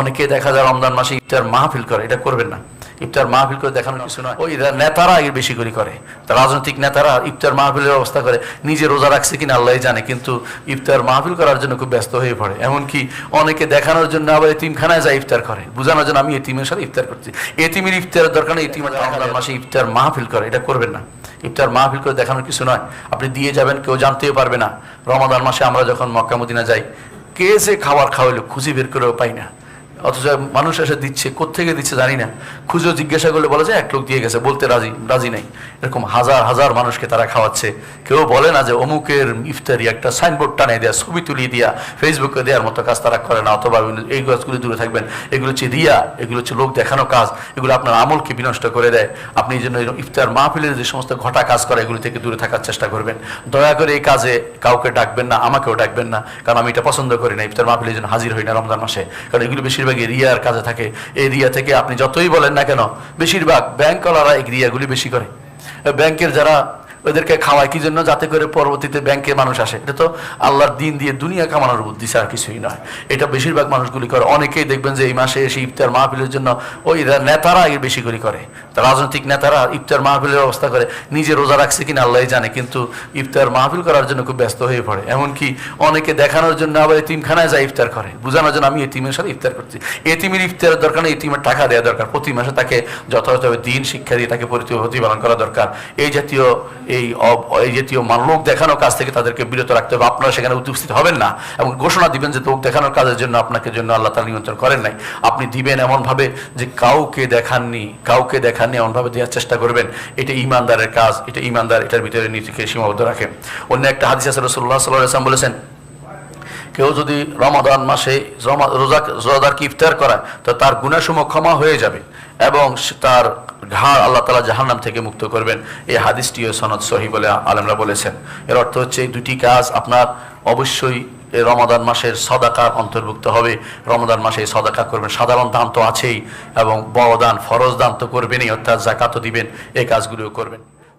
অনেকে দেখা যায় রমজান মাসে ইফতার মাহফিল করে, এটা করবেন না। ইফতার মাহফিল করে দেখানোর কিছু নয়। ওই নেতারা বেশি করে করে। রাজনৈতিক নেতারা ইফতার মাহফিলের ব্যবস্থা করে। নিজে রোজা রাখছে কিনা আল্লাহ জানে, কিন্তু ইফতার মাহফিল করার জন্য খুব ব্যস্ত হয়ে পড়ে। এমনকি অনেকে দেখানোর জন্য আবার এতিমখানায় যায় ইফতার করে। বোঝানোর জন্য আমি এতিমের সাথে ইফতার করছি। এতিমের ইফতারের দরকার নেই এতিমের রমজান মাসে ইফতার মাহফিল করে, এটা করবেন না। ইফতার মাহফিল করে দেখানোর কিছু নয়। আপনি দিয়ে যাবেন, কেউ জানতেও পারবে না। রমাদান মাসে আমরা যখন মক্কা মদিনা যাই, কে যে খাবার খাওয়াইলো খুঁজে বের করেও পাই না। অথচ মানুষ এসে দিচ্ছে, কোত্থেকে দিচ্ছে জানি না। খুঁজে জিজ্ঞাসা করলে বলে যে, এক লোক দিয়ে গেছে, বলতে রাজি রাজি নাই। এরকম হাজার হাজার মানুষকে তারা খাওয়াচ্ছে। কেউ বলে না যে, অমুকের ইফতারি একটা সাইনবোর্ড টানিয়ে দেওয়া ছবি তুলিয়ে দেওয়া ফেসবুকে দেওয়ার মতো কাজ তারা করে না, অথবা এই কাজগুলি দূরে থাকবেন। এগুলো হচ্ছে রিয়া, এগুলো হচ্ছে লোক দেখানো কাজ, এগুলো আপনার আমলকে বিনষ্ট করে দেয়। আপনি এই জন্য ইফতার মাহফিলের যে সমস্ত ঘটা কাজ করে, এগুলি থেকে দূরে থাকার চেষ্টা করবেন। দয়া করে এই কাজে কাউকে ডাকবেন না, আমাকেও ডাকবেন না, কারণ আমি এটা পছন্দ করি না, ইফতার মাহফিলের জন্য হাজির হই না রমজান মাসে। কারণ এগুলো বেশিরভাগই রিয়ার কাজে থাকে। এই রিয়া থেকে আপনি যতই বলেন না কেন, বেশিরভাগ ব্যাংকওয়ালারা এই রিয়াগুলি বেশি করে। ব্যাংকের যারা ওদেরকে খাওয়ায় কি জন্য? যাতে করে পরবর্তীতে ব্যাংকে মানুষ আসে। এটা তো আল্লাহর দিন দিয়ে দুনিয়া কামানোর বুদ্ধি ছাড়া কিছুই নয়। এটা বেশিরভাগ মানুষগুলি করে। অনেকেই দেখবেন যে এই মাসে এসে ইফতার মাহফিলের জন্য ওই নেতারা এর বেশি করে করে। রাজনৈতিক নেতারা ইফতার মাহফিলের ব্যবস্থা করে। নিজে রোজা রাখছে কিনা আল্লাহ জানে, কিন্তু ইফতার মাহফিল করার জন্য খুব ব্যস্ত হয়ে পড়ে। এমনকি অনেকে দেখানোর জন্য আবার এতিমখানায় যায় ইফতার করে। বোঝানোর জন্য আমি এতিমের সাথে ইফতার করছি। এতিমের ইফতারের দরকার নেই এতিমের টাকা দেওয়া দরকার। প্রতি মাসে তাকে যথাযথভাবে দিন শিক্ষা দিয়ে তাকে প্রতি- প্রতিপালন করা দরকার। এই জাতীয় এই জাতীয় জাতীয় মানলোক দেখানোর কাজ থেকে তাদেরকে বিরত রাখতে হবে। আপনারা সেখানে উপস্থিত হবেন না এবং ঘোষণা দিবেন যে লোক দেখানোর কাজের জন্য আপনাকে জন্য আল্লাহ তালা নিয়ন্ত্রণ করেন নাই। আপনি দিবেন এমনভাবে যে কাউকে দেখাননি কাউকে দেখাননি, এমনভাবে দেওয়ার চেষ্টা করবেন। এটা ইমানদারের কাজ, এটা ইমানদার এটার ভিতরে নিজেকে সীমাবদ্ধ রাখে। অন্য একটা হাদিস আছে সাল্লাহ আসলাম বলেছেন কেউ যদি রমাদান মাসে রোজা রোজাদারকে ইফতার করায়, তো তার গুণাসমূহ ক্ষমা হয়ে যাবে এবং তার ঘাড় আল্লাহ তালা জাহান্নাম থেকে মুক্ত করবেন। এই হাদিসটিও সনদ সহি বলে আলমরা বলেছেন। এর অর্থ হচ্ছে এই দুটি কাজ আপনার অবশ্যই এই রমাদান মাসের সদাকা অন্তর্ভুক্ত হবে। রমাদান মাসে সদাকা করবেন। সাধারণ দান তো আছেই এবং বড় দান, ফরজ দান তো করবেনই, অর্থাৎ জাকাতও দিবেন, এই কাজগুলিও করবেন।